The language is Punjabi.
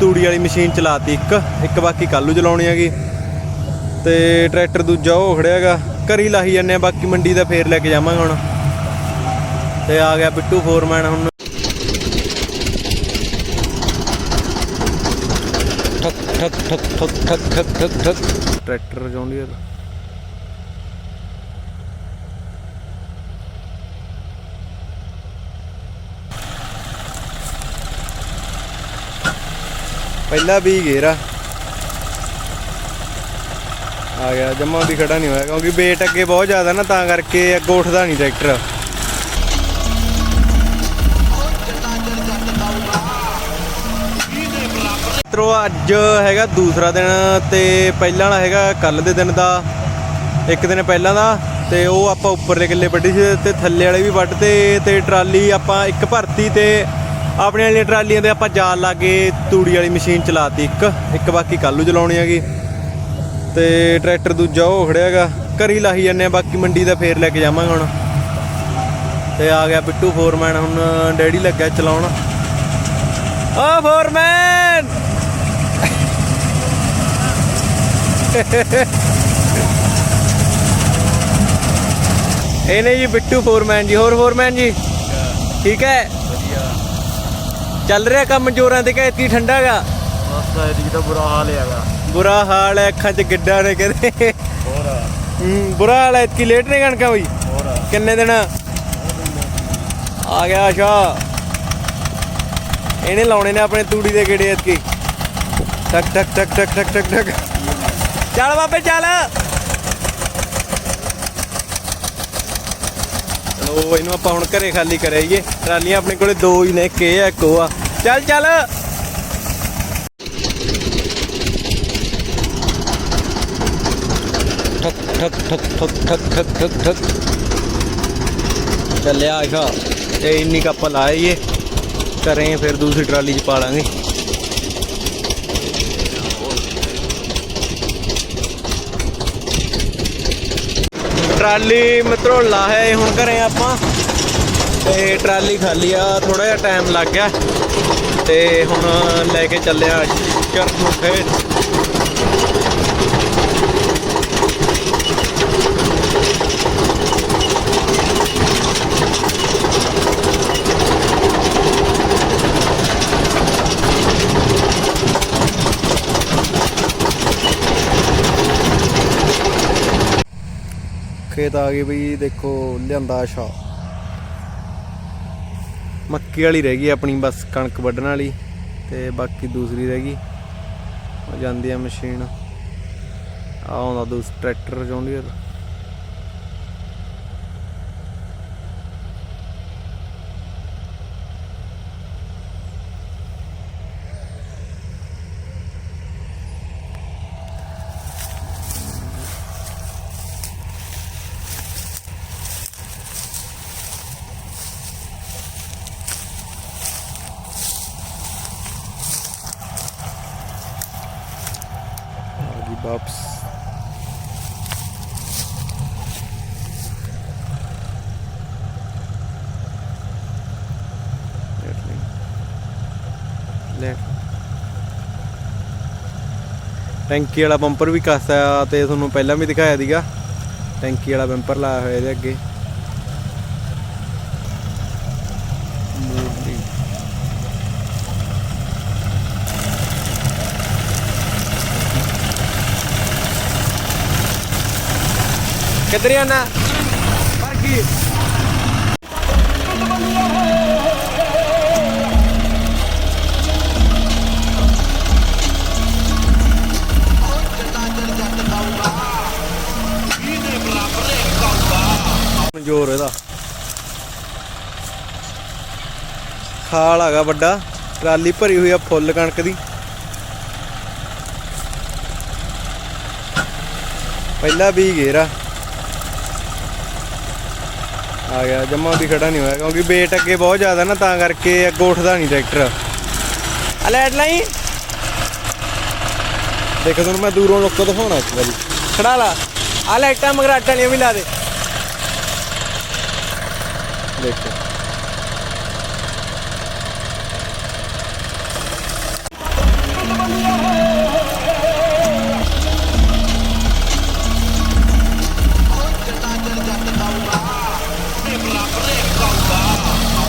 ਤੂੜੀ ਵਾਲੀ ਮਸ਼ੀਨ ਚਲਾਤੀ ਇੱਕ ਇੱਕ ਬਾਕੀ ਕੱਲੂ ਚਲਾਉਣੀ ਹੈਗੀ। ਤੇ ਟਰੈਕਟਰ ਦੂਜਾ ਉਹ ਖੜਿਆਗਾ ਘਰੀ ਲਾਹੀ ਜਾਂਦੇ ਆ ਬਾਕੀ ਮੰਡੀ ਦਾ ਫੇਰ ਲੈ ਕੇ ਜਾਵਾਂਗੇ ਹੁਣ। ਤੇ ਆ ਗਿਆ ਬਿੱਟੂ ਫੋਰਮੈਨ ਹੁਣ। ਠਕ ਠਕ ਠਕ ਠਕ ਠਕ ਠਕ ਠਕ। ਠਕ ਟਰੈਕਟਰ ਜੌਂਡੀਅਰ ਪਹਿਲਾ ਵੀ ਗੇਰਾ ਆ ਗਿਆ, ਜਮਾ ਵੀ ਖੜਾ ਨਹੀਂ ਹੋਇਆ, ਕਿਉਂਕਿ weight ਅੱਗੇ ਬਹੁਤ ਜ਼ਿਆਦਾ ਨਾ, ਤਾਂ ਕਰਕੇ ਅੱਗੋਂ ਉੱਠਦਾ ਨਹੀਂ ਟਰੈਕਟਰ ਮਿੱਤਰੋ, ਅੱਜ ਹੈਗਾ ਦੂਸਰਾ ਦਿਨ ਤੇ ਪਹਿਲਾਂ ਵਾਲਾ ਹੈਗਾ ਕੱਲ ਦੇ ਦਿਨ ਦਾ, ਇੱਕ ਦਿਨ ਪਹਿਲਾਂ ਦਾ, ਤੇ ਉਹ ਆਪਾਂ ਉੱਪਰਲੇ ਕਿੱਲੇ ਵੱਢੀ ਸੀ ਤੇ ਥੱਲੇ ਵਾਲੇ ਵੀ ਵੱਢਤੇ ਤੇ ਟਰਾਲੀ ਆਪਾਂ ਇੱਕ ਭਰਤੀ ਤੇ ਆਪਣੇ ਵਾਲੀਆਂ ਟਰਾਲੀਆਂ ਤੇ ਆਪਾਂ ਜਾਲ ਲਾ ਕੇ ਤੂੜੀ ਵਾਲੀ ਮਸ਼ੀਨ ਚਲਾਤੀ ਇੱਕ। ਇੱਕ ਬਾਕੀ ਕੱਲੂ ਚਲਾਉਣੀ ਹੈਗੀ। ਤੇ ਟਰੈਕਟਰ ਦੂਜਾ ਉਹ ਖੜਿਆਗਾ। ਘਰੀ ਲਾਹੀ ਜਾਂਦੇ ਆ, ਬਾਕੀ ਮੰਡੀ ਦਾ ਫੇਰ ਲੈ ਕੇ ਜਾਵਾਂਗੇ ਹੁਣ। ਤੇ ਆ ਗਿਆ ਬਿੱਟੂ ਫੋਰਮੈਨ, ਹੁਣ ਡੈਡੀ ਲੱਗਾ ਚਲਾਉਣ। ਓ ਫੋਰਮੈਨ! ਇਹ ਜੀ, ਬਿੱਟੂ ਫੋਰਮੈਨ ਜੀ, ਹੋਰ ਫੋਰਮੈਨ ਜੀ। ਠੀਕ ਹੈ। ਚੱਲ ਰਿਹਾ ਕੰਮ ਜੋਰਾਂ ਤੇ ਕਿ ਇਤਨੀ ਠੰਡਾ ਗਾ ਬਸ ਐਡੀ ਤਾਂ ਬੁਰਾ ਹਾਲ ਹੈਗਾ। ਬੁਰਾ ਹਾਲ ਹੈ ਅੱਖਾਂ 'ਚ ਗਿੱਡਾ ਨੇ ਕਹਿੰਦੇ? ਹੋਰ? ਹੂੰ, ਬੁਰਾ ਹਾਲ ਹੈ ਇਤਕੀ ਲੇਟ ਨੇ ਕਣਕਾਂ ਬਈ। ਹੋਰ? ਕਿੰਨੇ ਦਿਨ? ਆ ਗਿਆ ਆਸ਼ਾ। ਇਹਨੇ ਲਾਉਣੇ ਨੇ ਆਪਣੇ ਤੂੜੀ ਦੇ ਗੇੜੇ ਇਤਕੀ ਟਕ ਟਕ ਟਕ ਟਕ ਟਕ ਟਕ ਚੱਲ ਬਾਬੇ ਚੱਲ। ਚਲੋ ਇਹਨੂੰ ਆਪਾਂ ਹੁਣ ਘਰੇ ਖਾਲੀ ਕਰਾਈਏ। ਟਰਾਲੀਆਂ ਆਪਣੇ ਕੋਲੇ ਦੋ ਹੀ ਨੇ, ਇੱਕ ਇਹ ਆ, ਇੱਕ ਉਹ ਆ। ਚੱਲ ਚੱਲ। ਠਕ ਠਕ ਠਕ ਠਕ ਠਕ ਠਕ ਠਕ ਠਕ। ਚੱਲਿਆ ਆਸ਼ਾ ਤੇ ਇੰਨੀ ਕੱਪ ਲਾਈਏ। ਕਰੇ ਫਿਰ ਦੂਸਰੀ ਟਰਾਲੀ 'ਚ ਪਾ ਲਾਂਗੇ। ਟਰਾਲੀ ਮਿੱਤਰੋ ਹੈ ਹੁਣ ਘਰੇ ਆਪਾਂ। ਤੇ ਟਰਾਲੀ ਖਾਲੀ ਆ ਥੋੜਾ ਜਿਹਾ ਟਾਈਮ ਲੱਗ ਗਿਆ। ਤੇ ਹੁਣ ਲੈ ਕੇ ਚੱਲਿਆ ਚਰਚ ਖੇਤ ਖੇਤ ਆ ਗਏ ਬਈ, ਦੇਖੋ, ਲਿਆਂਦਾ ਸ਼ਾ। ਮੱਕੀ ਵਾਲੀ ਰਹਿ ਗਈ ਆਪਣੀ, ਬਸ ਕਣਕ ਵੱਢਣ ਵਾਲੀ ਤੇ ਬਾਕੀ ਦੂਸਰੀ ਰਹਿ ਗਈ। ਜਾਂਦੀ ਆ ਮਸ਼ੀਨ। ਆ ਆਉਂਦਾ ਦੂਸ ਟਰੈਕਟਰ ਜੌਂਡੀਅਰ ਆ ਗਈ ਵਾਪਸ ਟੈਂਕੀ ਵਾਲਾ ਬੰਪਰ ਵੀ ਕੱਸਿਆ ਤੇ ਤੁਹਾਨੂੰ ਪਹਿਲਾਂ ਵੀ ਦਿਖਾਇਆ ਸੀਗਾ। ਟੈਂਕੀ ਵਾਲਾ ਬੰਪਰ ਲਾਇਆ ਹੋਇਆ ਇਹਦੇ ਅੱਗੇ ਮੂਵ ਨਹੀਂ ਕਿੱਧਰ ਜਾਣਾ ਪਰ ਕੀ ਇਹਦਾ। ਖਾਲ ਹੈਗਾ ਵੱਡਾ, ਟਰਾਲੀ ਭਰੀ ਹੋਈ ਆ ਫੁੱਲ ਕਣਕ ਦੀ। ਪਹਿਲਾ ਵੀ ਗੇਰਾ ਆ ਗਿਆ ਜਮਾ ਵੀ ਖੜਾ ਨਹੀਂ ਹੋਇਆ ਕਿਉਂਕਿ weight ਅੱਗੇ ਬਹੁਤ ਜ਼ਿਆਦਾ ਨਾ ਤਾਂ ਕਰਕੇ ਅੱਗੋਂ ਉੱਠਦਾ ਨਹੀਂ ਟਰੈਕਟਰ ਆ ਲੈਟ ਲਾਈ ਦੇਖ ਤੁਹਾਨੂੰ ਮੈਂ ਦੂਰੋਂ ਲੋਕਾਂ ਦਿਖਾਉਣਾ ਇੱਕ ਵਾਰੀ। ਖੜਾ ਲਾ। ਆ ਲਾਈਟਾਂ ਮਗਰਾਟਾਂ ਵਾਲੀਆਂ ਵੀ ਲਾ ਦੇ। ਦੇਖੋ।